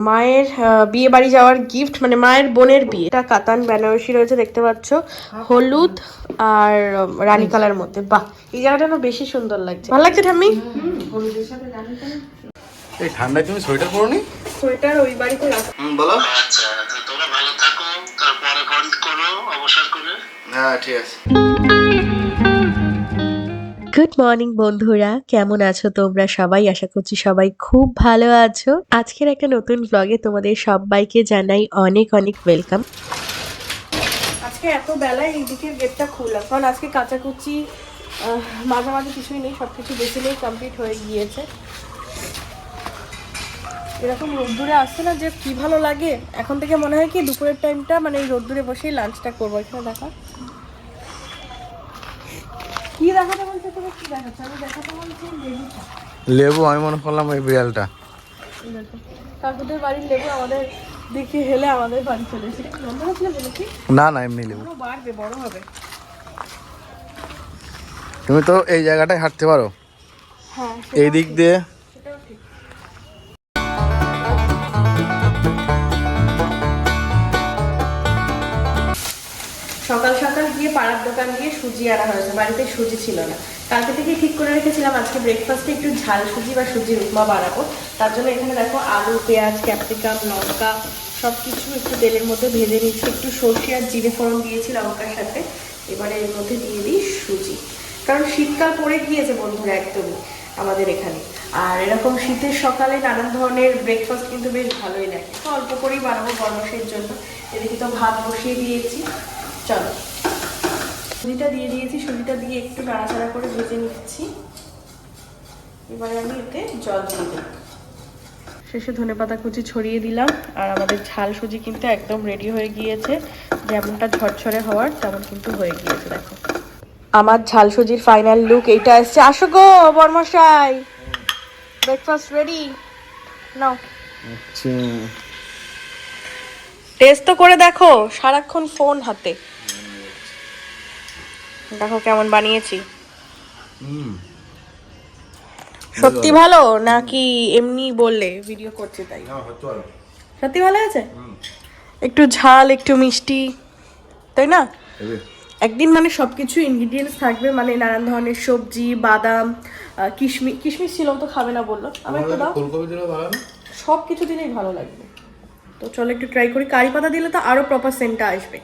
মায়ের আহ, বিয়ে বাড়ি যাওয়ার গিফট মানে মায়ের বোনের বিয়ে। এটা কাতান বেনারসি রয়েছে দেখতে পাচ্ছ। হলুদ আর রানী কালার মধ্যে। বাহ এই জায়গাটা না বেশি সুন্দর লাগছে। ভালো লাগছে ঠাম্মি? এই ঠান্ডায় তুমি সোয়েটার পরোনি? সোয়েটার ওই বাড়িতে রাখা হুম বলো। আচ্ছা তো তোমরা ভালো থাকো তারপরে ফোন করো অবসর করে। হ্যাঁ ঠিক আছে। গুড মর্নিং বন্ধুরা। কেমন আছো তোমরা সবাই? আশা করছি সবাই খুব ভালো আছো। আজকের একটা নতুন ব্লগে তোমাদের সবাইকে জানাই অনেক অনেক ওয়েলকাম আজকে এত বেলায় এইদিকে গেটটা খুললাম। কারণ আজকে কাচাকুচি আহ, মাঝামাঝি কিছুই নেই সব কিছু বেসিলেই কমপ্লিট হয়ে গিয়েছে। এরকম রোদ্দুরে আসছে না যে কি ভালো লাগে? এখন থেকে মনে হয় কি দুপুরের টাইমটা মানে এই রোদ্দুরে বসেই লাঞ্চটা করব। এখানে দেখা। কি দেখাতে বলছে তুমি? কি দেখাচ্ছ আমি দেখাতে বলছি লেবুটা লেবু আমি মনে করলাম ওই বিড়ালটা। কাকুদের বাড়ির লেবু আমাদের দিকে হেলে আমাদের বাড়ি চলে এসে বন্ধ হচ্ছিল বলেছি না না এমনি লেবু। বাড়বে বড় হবে। তুমি তো এই জায়গাটায় হাঁটতে পারো। হ্যাঁ এই দিক দিয়ে পাড়ার দোকান দিয়ে সুজি আনা হয়েছে, বাড়িতে সুজি ছিল না। কালকে থেকে ঠিক করে রেখেছিলাম, আজকে ব্রেকফাস্টে একটু ঝাল সুজি বা সুজির উপমা বানাবো। তার জন্য এখানে দেখো আলু, পেঁয়াজ ক্যাপসিকাম লঙ্কা সব কিছু একটু তেলের মধ্যে ভেজে নিচ্ছি একটু সর্ষে আর জিরে ফোড়ন দিয়েছি লঙ্কার সাথে। এবারে এর মধ্যে দিয়ে দিই সুজি। কারণ শীতকাল পড়ে গিয়েছে বন্ধুরা একদমই আমাদের এখানে। আর এরকম শীতের সকালে নানান ধরনের ব্রেকফাস্ট কিন্তু বেশ ভালোই লাগে। অল্প করেই বানাবো গরমের জন্য। এদিকে তো ভাত বসিয়ে দিয়েছি। চলো। সুজিটা দিয়ে দিয়েছি সুজিটা দিয়ে একটু নাড়াচাড়া করে ভেজে নিচ্ছি। এবারে আমি এতে জল দিয়ে দিই শেষে ধনে পাতা কুচি ছড়িয়ে দিলাম আর আমাদের ঝাল সুজি কিন্তু একদম রেডি হয়ে গিয়েছে। যেমনটা ঝরঝরে হওয়ার তেমন কিন্তু হয়ে গিয়েছে দেখো। আমার ঝাল সুজির ফাইনাল লুক এইটা এসছে। আসো গো বর্মশাই! ব্রেকফাস্ট রেডি নাও। আচ্ছা। টেস্ট তো করে দেখো সারাক্ষণ ফোন হাতে। দেখো কেমন বানিয়েছি। সত্যি ভালো নাকি এমনি বললে ভিডিও করছে তাই? সত্যি ভালো আছে? একটু ঝাল একটু মিষ্টি তাই না? একদিন মানে সবকিছু ইনগ্রিডিয়েন্টস থাকবে মানে নানান ধরনের সবজি বাদাম কিশমিশ কিশমিশ ছিল তো খাবে না বলল। আমার একটু দাও। ফুলকপি দিলে ভালো না? সব কিছু দিলেই ভালো লাগবে। তো চলো একটু ট্রাই করি। কারি পাতা দিলে তো আরও প্রপার সেন্টটা আসবে।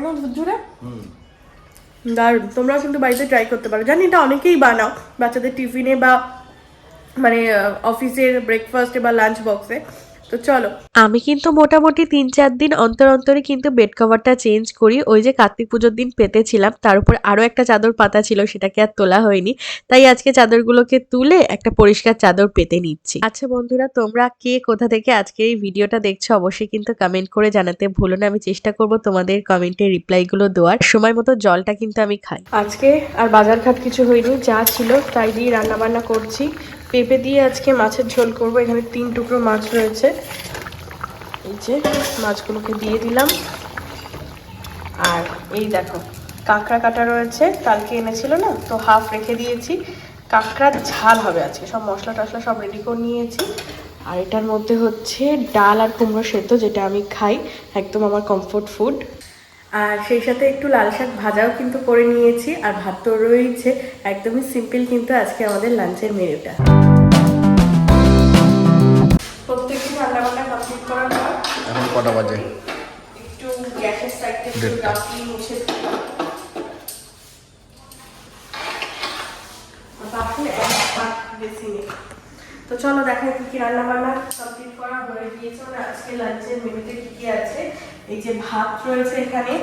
একদম ঝুরঝুরে দারুণ। তোমরাও কিন্তু বাড়িতে ট্রাই করতে পারো। জানি এটা অনেকেই বানাও বাচ্চাদের টিফিনে বা মানে অফিসের ব্রেকফাস্টে বা লাঞ্চ বক্সে তো চলো। আমি কিন্তু মোটামুটি তিন চার দিন অন্তর অন্তরে কিন্তু বেড কভারটা চেঞ্জ করি। ওই যে কার্তিক পুজোর দিন পেতেছিলাম তার উপর আরও একটা চাদর পাতা ছিল সেটাকে আর তোলা হয়নি। তাই আজকে চাদরগুলোকে তুলে একটা পরিষ্কার চাদর পেতে নিচ্ছি। আচ্ছা বন্ধুরা তোমরা কে কোথা থেকে আজকে এই ভিডিওটা দেখছ অবশ্যই কিন্তু কমেন্ট করে জানাতে ভুলো না। আমি চেষ্টা করব তোমাদের কমেন্টের রিপ্লাইগুলো দেওয়ার। সময় মতো জলটা কিন্তু আমি খাই। আজকে আর বাজার ঘাট কিছু হয়নি যা ছিল তাই দিয়ে রান্না বান্না করছি। পেঁপে দিয়ে আজকে মাছের ঝোল করব। এখানে তিন টুকরো মাছ রয়েছে। এই যে মাছগুলোকে দিয়ে দিলাম। আর এই দেখো, কাঁকড়া কাটা রয়েছে। কালকে এনেছিল না, তো হাফ রেখে দিয়েছি। কাঁকড়ার ঝাল হবে আজকে। সব মশলা টশলা সব রেডি করে নিয়েছি। আর এটার মধ্যে হচ্ছে ডাল আর কুমড়ো সেদ্ধ, যেটা আমি খাই। একদম আমার কমফোর্ট ফুড আর সেই সাথে একটু লাল শাক ভাজাও কিন্তু করে নিয়েছি আর ভাত তো রয়েছে একদমই সিম্পল কিন্তু আজকে আমাদের লাঞ্চের মেনুটা প্রত্যেকদিন রান্না বান্না কমপ্লিট করার পর এখন কটা বাজে একটু গ্যাসের সাইডটা একটু ডাকি মুছে দিই। আর বাসন এক পাত বেশি নেই। তো চলো দেখাই কি কি রান্না বান্না করা হয়ে গিয়েছে মানে আজকে লাঞ্চের মেনুতে কি কি আছে? এই যে ভাত রয়েছে এখানে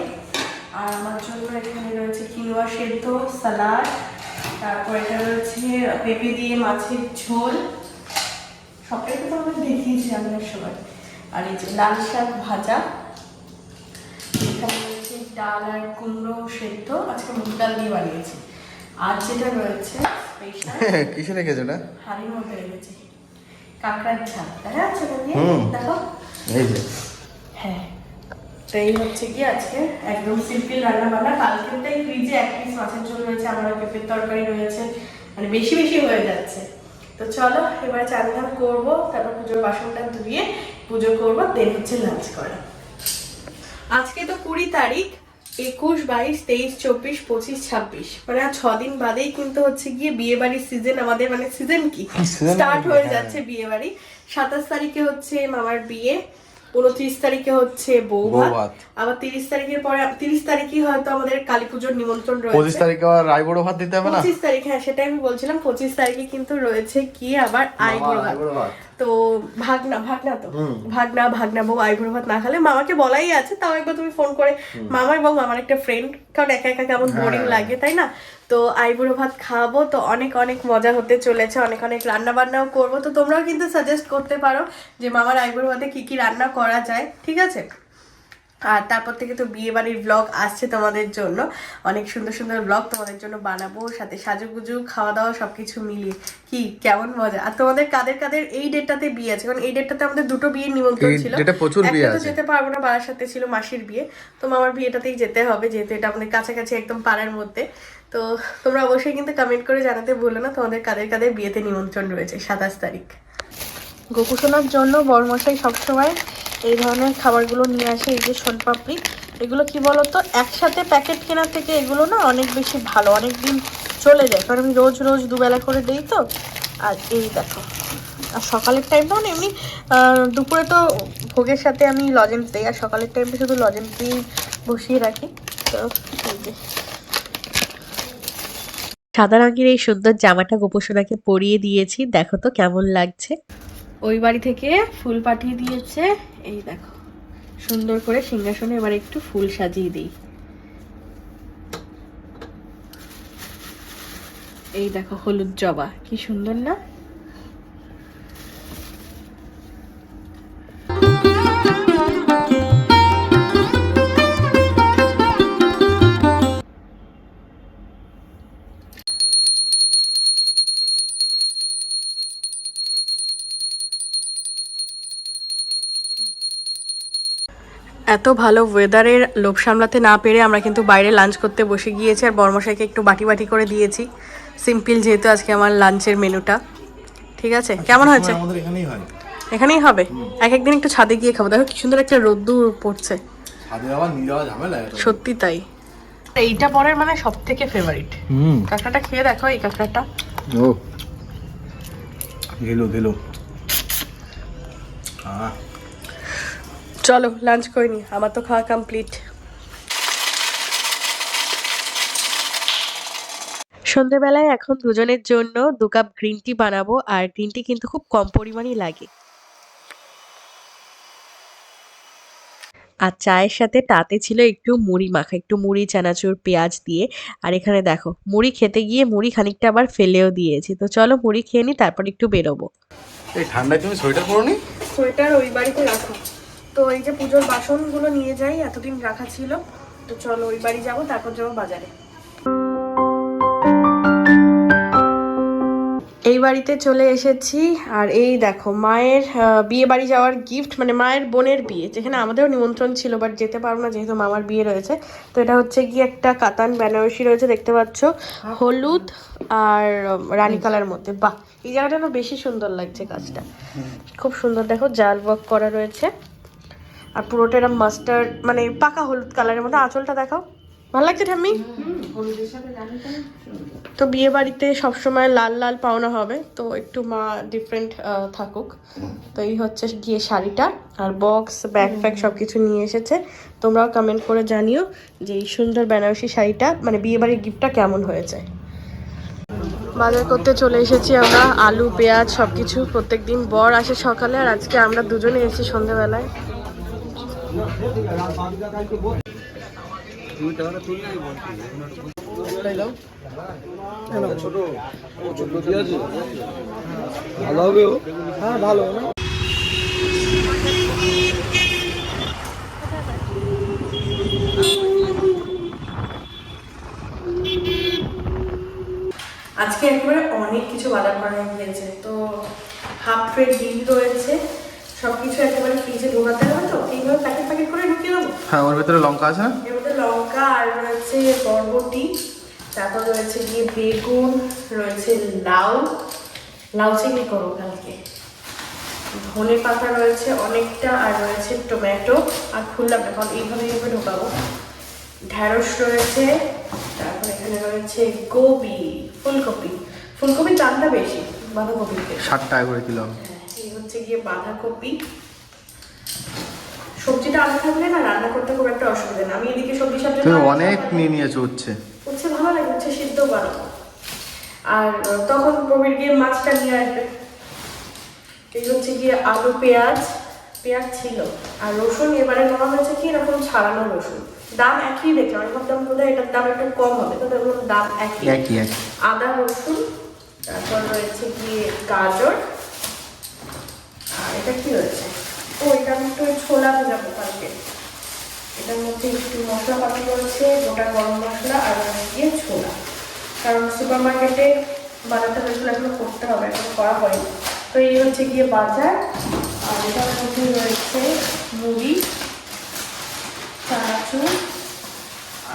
আর আমার জন্য এখানে রয়েছে কিনোয়া সেদ্ধ সালাড তারপর এটা রয়েছে পেঁপে দিয়ে মাছের ঝোল। সবটাই তো তোমাদের দেখিয়েছি রান্নার সময়। আর এই যে লাল শাক ভাজা এখানে রয়েছে ডাল আর কুমড়ো সেদ্ধ আজকে মুগ ডাল দিয়ে বানিয়েছি। আর যেটা রয়েছে স্পেশাল কিসে রেখেছো না হাড়ির মধ্যে রেখেছি। কাঁকড়ার ঝাল দেখা যাচ্ছে এটা দিয়ে? হুম। দেখো। এই যে। হ্যাঁ তো এই হচ্ছে কি আজকে একদম সিম্পল রান্না বান্না কালকেরটাই ফ্রিজে এক পিস মাছের ঝোল রয়েছে আমার পেঁপের তরকারি রয়েছে মানে বেশি বেশি হয়ে যাচ্ছে। তো চলো এবার চান ধান করব তারপর পুজোর বাসনটা ধুয়ে পুজো করব দেন হচ্ছে লাঞ্চ করা। আজকে তো কুড়ি তারিখ একুশ বাইশ তেইশ চব্বিশ পঁচিশ ছাব্বিশ। মানে আর ছদিন বাদেই কিন্তু হচ্ছে গিয়ে বিয়ে বাড়ির সিজন আমাদের মানে সিজন কি? স্টার্ট হয়ে হ্যাঁ। যাচ্ছে বিয়ে বাড়ি সাতাশ তারিখে হচ্ছে মামার বিয়ে। উনত্রিশ তারিখে হচ্ছে বৌভাত। আবার তিরিশ তারিখের পরে তিরিশ তারিখে হয়তো আমাদের কালী পুজোর নিমন্ত্রণ পঁচিশ রয়েছে তারিখে আবার রায়বড় ভাত দিতে হবে না? পঁচিশ তারিখ হ্যাঁ সেটাই আমি বলছিলাম পঁচিশ তারিখে কিন্তু রয়েছে কি আবার আইবুড়ো ভাত। ভাত। তো ভাগনা ভাগনা তো। ভাগনা ভাগনা বউ আইবুড়ো ভাত না খেলে মামাকে বলাই আছে তাও একবার তুমি ফোন করে মামার বউ মামার একটা ফ্রেন্ড কারণ একা একা কেমন বোরিং লাগে তাই না? তো আইবুড়ো ভাত খাওয়াবো তো অনেক অনেক মজা হতে চলেছে। অনেক অনেক রান্না বান্নাও করব। তো তোমরাও কিন্তু সাজেস্ট করতে পারো যে মামার আইবুড়ো ভাতে কি কি রান্না করা যায়। ঠিক আছে? আর তারপর থেকে তো বিয়ে বাড়ির ব্লগ আসছে তোমাদের জন্য। অনেক সুন্দর সুন্দর ব্লগ তোমাদের জন্য বানাবো। সাথে সাজুগুজু খাওয়া দাওয়া সবকিছু মিলিয়ে। কি কেমন মজা। আর তোমাদের কাদের কাদের এই ডেটটাতে বিয়ে আছে? কারণ এই ডেটটাতে আমাদের দুটো বিয়ের নিমন্ত্রণ ছিল। ডেটে প্রচুর বিয়ে একটা তো। যেতে পারব না পাড়ার সাথে ছিল মাসির বিয়ে। তো মামার বিয়েটাতেই যেতে হবে যেহেতু এটা আমাদের কাছাকাছি একদম পাড়ার মধ্যে। তো তোমরা অবশ্যই কিন্তু কমেন্ট করে জানাতে ভুলো না, তোমাদের কাদের কাদের বিয়েতে নিমন্ত্রণ রয়েছে, সাতাশ তারিখ। গোকুশোনার জন্য বড়মশাই সবসময় এই ধরনের খাবারগুলো নিয়ে আসে, এই যে সোনপাপড়ি, এগুলো কি বলতো, একসাথে প্যাকেট কেনার থেকে এগুলো না অনেক বেশি ভালো অনেক দিন চলে যায়। কারণ আমি রোজ রোজ দুবেলা করে দিই তো, আর এই দেখো। আর সকালের টাইমটা মানে এমনি দুপুরে তো ভোগের সাথে আমি লজেন্স দিই, আর সকালের টাইমটা শুধু লজেন্স দিয়ে বসিয়ে রাখি। তো, এই যে। সাদা রঙের এই সুন্দর জামাটা গোপসোনাকে পরিয়ে দিয়েছি। দেখো তো কেমন লাগছে। ওই বাড়ি থেকে ফুল পাঠিয়ে দিয়েছে। এই দেখো, সুন্দর করে সিংহাসনে এবার একটু ফুল সাজিয়ে দিই। এই দেখো হলুদ জবা, কি সুন্দর না? এত ভালো ওয়েদারের লোভ সামলাতে না পেরে আমরা কিন্তু বাইরে লাঞ্চ করতে বসে গিয়েছি আর বর্মশাইকে একটু বাটি বাটি করে দিয়েছি। সিম্পল যেহেতু আজকে আমার লাঞ্চের মেনুটা ঠিক আছে? কেমন হয়েছে? এখানেই হবে? এক একদিন একটু ছাদে গিয়ে খাব। দেখো কি সুন্দর একটা রোদ্দুর পড়ছে। সত্যি তাই। এইটা পরের মানে সব থেকে ফেভারিট হুম। কাঁকড়াটা খেয়ে দেখো এই কাঁকড়াটা। ও। গেলো গেলো। আহ। চলো লাঞ্চ করে নি। আমার তো খাওয়া কমপ্লিট সন্ধেবেলায় এখন দুজনের জন্য দু কাপ গ্রিন টি বানাবো আর গ্রিন টি কিন্তু খুব কম পরিমাণই লাগে। আর চায়ের সাথে তাতে ছিল একটু মুড়ি মাখা একটু মুড়ি চানাচুর পেঁয়াজ দিয়ে। আর এখানে দেখো মুড়ি খেতে গিয়ে মুড়ি খানিকটা আবার ফেলেও দিয়েছি। তো চলো মুড়ি খেয়ে নি তারপর একটু বেরোবো। এই ঠান্ডায় তুমি সোয়েটার পরো নি সোয়েটার ওই বাড়িতে রাখা। তো এই যে পুজোর বাসনগুলো নিয়ে যাই এতদিন রাখা ছিল। তো চলো ওই বাড়ি যাব তারপর যাব বাজারে। এই বাড়িতে চলে এসেছি আর এই দেখো মায়ের বিয়ে বাড়ি যাওয়ার গিফট মানে মায়ের বোনের বিয়ে যেখানে আমাদেরও নিমন্ত্রণ ছিল বাট যেতে পারব না যেহেতু মামার বিয়ে রয়েছে। তো এটা হচ্ছে কি একটা কাতান বেনারসি রয়েছে দেখতে পাচ্ছ। হলুদ আর রানী কালার মধ্যে। বাহ এই জায়গাটা না বেশি সুন্দর লাগছে কাজটা খুব সুন্দর দেখো জাল ওয়ার্ক করা রয়েছে। আর পুরোটা এরকম মাস্টার্ড মানে পাকা হলুদ কালারের মধ্যে আঁচলটা দেখাও। ভালো লাগছে ঠাম্মি? তো বিয়ে বাড়িতে সবসময় লাল লাল পাওনা হবে, তো একটু মা ডিফারেন্ট থাকুক। তো এই হচ্ছে গিয়ে শাড়িটা, আর বক্স ব্যাগ ফ্যাগ সব কিছু নিয়ে এসেছে। তোমরাও কমেন্ট করে জানিও যে এই সুন্দর বেনারসি শাড়িটা মানে বিয়ে বাড়ির গিফটটা কেমন হয়েছে। বাজার করতে চলে এসেছি আমরা, আলু, পেঁয়াজ সব কিছু প্রত্যেক দিন বর আসে সকালে, আর আজকে আমরা দুজনে এসেছি সন্ধ্যেবেলায় আজকে একেবারে অনেক কিছু বাজার করা হয়ে গিয়েছে তো হাফ প্লেট ডিম রয়েছে। সব কিছু একেবারে ফ্রিজে ঢোকাতে হবে তো এইভাবে প্যাকেট প্যাকেট করে ঢুকিয়ে দেবো? হ্যাঁ ওর ভিতরে লঙ্কা আছে না? এর মধ্যে লঙ্কা আর রয়েছে বরবটি তারপর রয়েছে গিয়ে বেগুন রয়েছে লাউ। লাউ চিংড়ি করব কালকে। ধনে পাতা রয়েছে অনেকটা আর রয়েছে টমেটো আর খুললাম না কারণ এইভাবে এইভাবে ঢোকাবো। ঢ্যাঁড়স রয়েছে তারপর এখানে রয়েছে গোবি ফুলকপি। ফুলকপির দামটা বেশি বাঁধাকপিতে ষাট টাকা করে কিলো। হ্যাঁ, হচ্ছে গিয়ে বাঁধাকপি। সবজিটা আলাদা থাকলে না রান্না করতে খুব একটা অসুবিধা না। আমি এদিকে সবজি সবজি অনেক নিয়ে নিয়েছো হচ্ছে হচ্ছে ভালো লাগে হচ্ছে সিদ্ধ বানাবো আর তখন প্রবীর গিয়ে মাছটা নিয়ে আসবে। এই হচ্ছে গিয়ে আলু পেঁয়াজ পেঁয়াজ ছিল। আর রসুন এবারে নেওয়া হয়েছে কি এরকম ছাড়ানো রসুন। দাম একই দেখে আমি ভাবতাম বোধহয় এটার দাম একটু কম হবে তো দেখুন দাম একই। আদা রসুন তারপর রয়েছে গিয়ে গাজর। আর এটা কি রয়েছে ও এটা আমি একটু ছোলা ভেজাবো কালকে। এটার মধ্যে একটু মশলাপাতি রয়েছে গোটা গরম মশলা আর গিয়ে ছোলা। কারণ সুপার মার্কেটে বাজারটা বেশগুলো এখনও করতে হবে এখন করা হয়নি। তো এই হচ্ছে গিয়ে বাজার আর এটার মধ্যে রয়েছে মুড়ি চানাচুর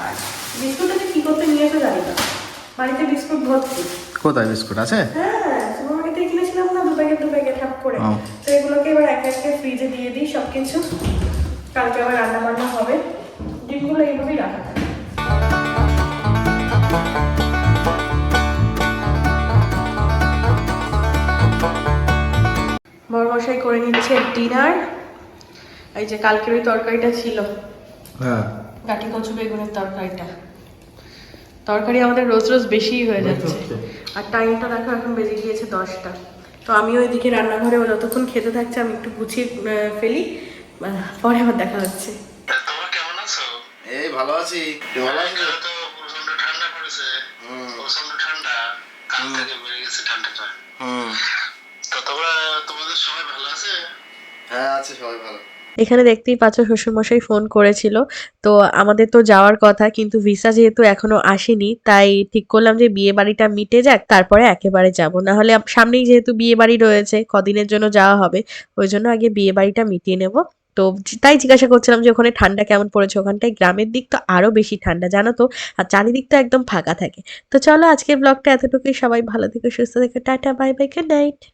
আর বিস্কুটটাকে কী করতে নিয়েছে জানি না। বাড়িতে বিস্কুট ভর্তি। কোথায় বিস্কুট আছে? হ্যাঁ সুপারমার্কেটে কিনেছিলাম না দু প্যাকেট দু প্যাকেট। করে। তো এগুলোকে এবার এক একে ফ্রিজে দিয়ে দিই সব কিছু কালকে আবার রান্না বান্না হবে। ডিমগুলো এইভাবেই রাখা থাকে। বড়মশাই করে নিচ্ছে ডিনার। এই যে কালকের ওই তরকারিটা ছিল। হ্যাঁ। গাঠি কচু বেগুনের তরকারিটা। তরকারি আমাদের রোজ রোজ বেশিই হয়ে যাচ্ছে। আর টাইমটা দেখো এখন বেজে গিয়েছে দশটা। তো আমিও এদিকে রান্নাঘরে ও যতক্ষণ খেতে থাকছে আমি একটু গুছিয়ে ফেলি। পরে আবার দেখা হচ্ছে। তোমরা কেমন আছো? এই ভালো আছি। ভালো ঠান্ডা পড়েছে। প্রচণ্ড ঠান্ডা। কাল থেকে বেড়ে গেছে ঠান্ডাটা হুম। তো তোমরা তোমাদের সবাই ভালো আছে? হ্যাঁ আছে সবাই ভালো। এখানে দেখতেই পাচ্ছ শ্বশুরমশাই ফোন করেছিল। তো আমাদের তো যাওয়ার কথা, কিন্তু ভিসা যেহেতু এখনও আসেনি, তাই ঠিক করলাম যে বিয়ে বাড়িটা মিটে যাক, তারপরে একেবারে যাব। না হলে সামনেই যেহেতু বিয়ে বাড়ি রয়েছে, কদিনের জন্য যাওয়া হবে, ওই জন্য আগে বিয়ে বাড়িটা মিটিয়ে নেব। তো তাই জিজ্ঞাসা করছিলাম যে ওখানে ঠান্ডা কেমন পড়েছে? ওখানটায় গ্রামের দিক তো আরও বেশি ঠান্ডা, জানো তো? আর চারিদিক তো একদম ফাঁকা থাকে। তো চলো আজকের ব্লগটা এতটুকুই। সবাই ভালো থেকে, সুস্থ থেকো। টাটা, বাই বাই, গুড নাইট।